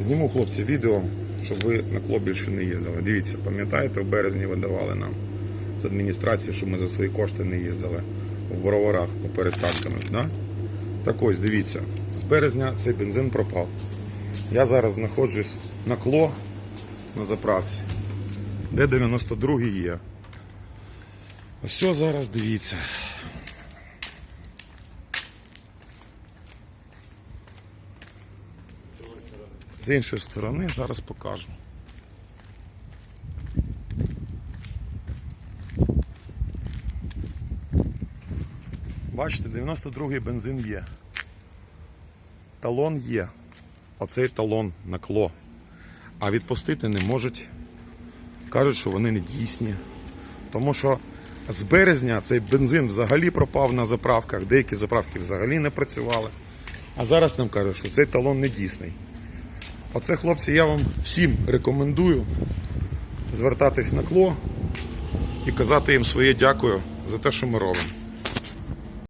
Зніму хлопці відео, щоб ви на кло більше не їздили. Дивіться, пам'ятаєте, в березні видавали нам з адміністрації, щоб ми за свої кошти не їздили в броварах поперед тасками. Да? Так ось, дивіться, з березня цей бензин пропав. Я зараз знаходжусь на кло на заправці, де 92 є. Ось зараз дивіться. З іншої сторони зараз покажу. Бачите, 92-й бензин є. Талон є. Оцей талон на кло. А відпустити не можуть. Кажуть, що вони не дійсні. Тому що з березня цей бензин взагалі пропав на заправках, деякі заправки взагалі не працювали. А зараз нам кажуть, що цей талон не дійсний. Оце, хлопці, я вам всім рекомендую звертатись на кло і казати їм своє дякую за те, що ми робимо.